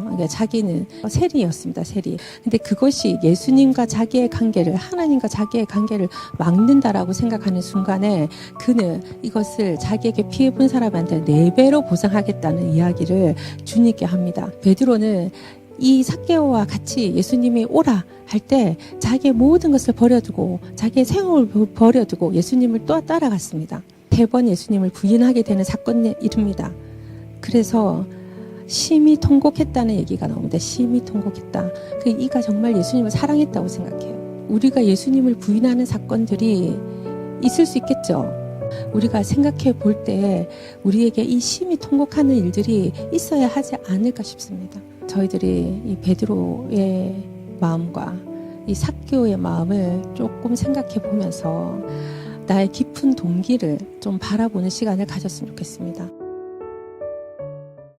그러니까 자기는 세리였습니다. 세리. 근데 그것이 예수님과 자기의 관계를 하나님과 자기의 관계를 막는다라고 생각하는 순간에 그는 이것을 자기에게 피해 본 사람한테 네 배로 보상하겠다는 이야기를 주님께 합니다. 베드로는 이 사케오와 같이 예수님이 오라 할 때 자기의 모든 것을 버려두고 자기의 생업을 버- 버려두고 예수님을 또 따라갔습니다. 대번 예수님을 부인하게 되는 사건에 이릅니다. 그래서 심히 통곡했다는 얘기가 나옵니다. 심히 통곡했다. 그 이가 정말 예수님을 사랑했다고 생각해요. 우리가 예수님을 부인하는 사건들이 있을 수 있겠죠. 우리가 생각해 볼 때 우리에게 이 심히 통곡하는 일들이 있어야 하지 않을까 싶습니다. 저희들이 이 베드로의 마음과 이 삭교의 마음을 조금 생각해 보면서 나의 깊은 동기를 좀 바라보는 시간을 가졌으면 좋겠습니다.